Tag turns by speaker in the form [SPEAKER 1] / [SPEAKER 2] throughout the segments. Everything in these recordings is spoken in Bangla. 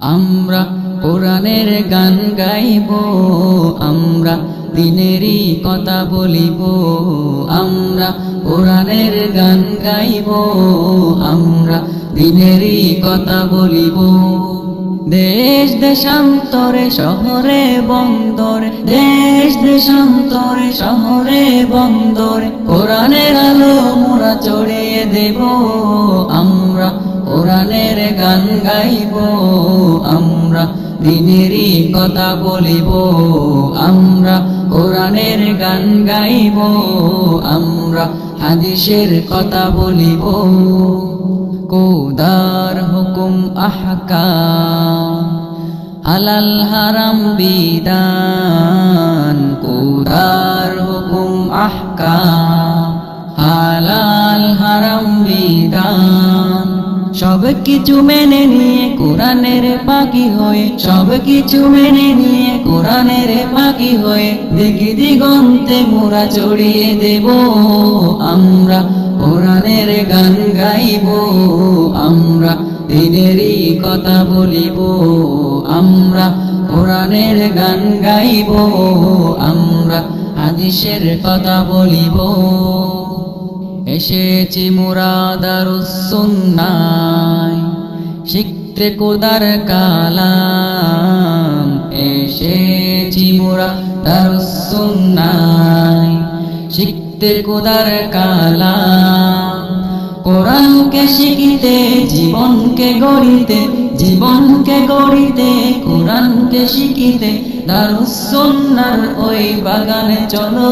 [SPEAKER 1] আমরা কোরআনের গান গাইব, আমরা দিনেরই কথা বলিব, আমরা কোরআনের গান গাইব, আমরা দিনেরই কথা বলিব। দেশ দেশান্তরে, শহরে, বন্দরে, দেশ দেশান্তরে, শহরে, বন্দরে, কোরআনের আলো মোরা চড়িয়ে দেব কোরআনের গান গাইব, আমরা দিনেরই কথা বলিব, আমরা কোরআনের গান গাইব, আমরা হাদিসের কথা বলিব। কোদার হুকুম, আহকাম, হালাল হারাম বিদান কোদার হুকুম, আহকাম। সব কিছু মেনে নিয়ে কোরআনের পাখি হয়ে, সব কিছু মেনে নিয়ে কোরআনের পাখি হয়ে দেখি দিগন্তে মোরা চড়িয়ে দেব। আমরা কোরআনের গান গাইব, আমরা দিনেরই কথা বলিব, আমরা কোরআনের গান গাইব, আমরা হাদিসের কথা বলিব। এসেছি মুরাদারুসুন্নায় শিখতে কোদার কালাম। এসেছি মুরাদারুসুন্নায় শিখতে কোদার কালাম। কোরআনকে শিখিতে, জীবনকে গড়িতে জীবনকে গড়িতে, কোরআনকে শিখিতে দারুসন্নার ওই বাগানে চলো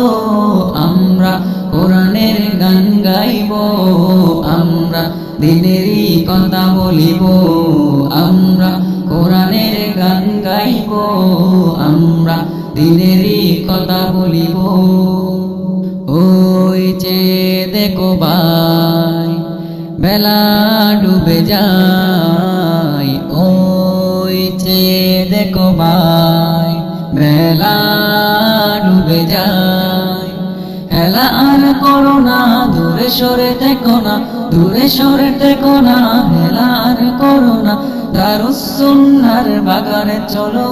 [SPEAKER 1] আমরা। কোরআনের গান গাইব, আমরা দিনেরই কথা বলিব, আমরা কোরআনের গান গাইব, আমরা দিনেরই কথা বলিব। ওই যে দেখো বেলা ডুবে যায়। হেলা আর করো না, দূরে সরে দেখো না, দূরে সরে দেখো না হেলা আর করো না, দারুসুন্নার বাগানে চলো,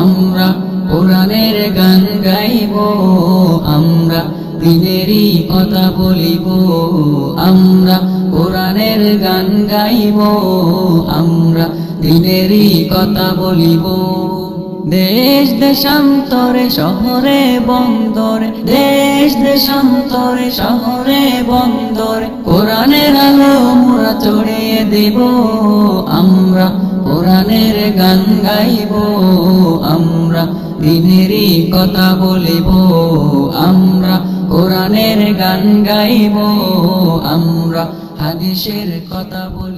[SPEAKER 1] আমরা কোরআনের গান গাইব, আমরা দিনেরই কথা বলিব, আমরা কোরআনের গান গাইব, আমরা দিনেরই কথা বলিব। দেশ দেশান্তরে, শহরে, বন্দরে। দেশ দেশান্তরে, শহরে, বন্দরে। কোরআনের আলো মোরা চড়িয়ে দেব, আমরা কোরআনের গান গাইব, আমরা দিনেরই কথা বলিব, আমরা কোরআনের গান গাইব, আমরা হাদিসের কথা বলিব।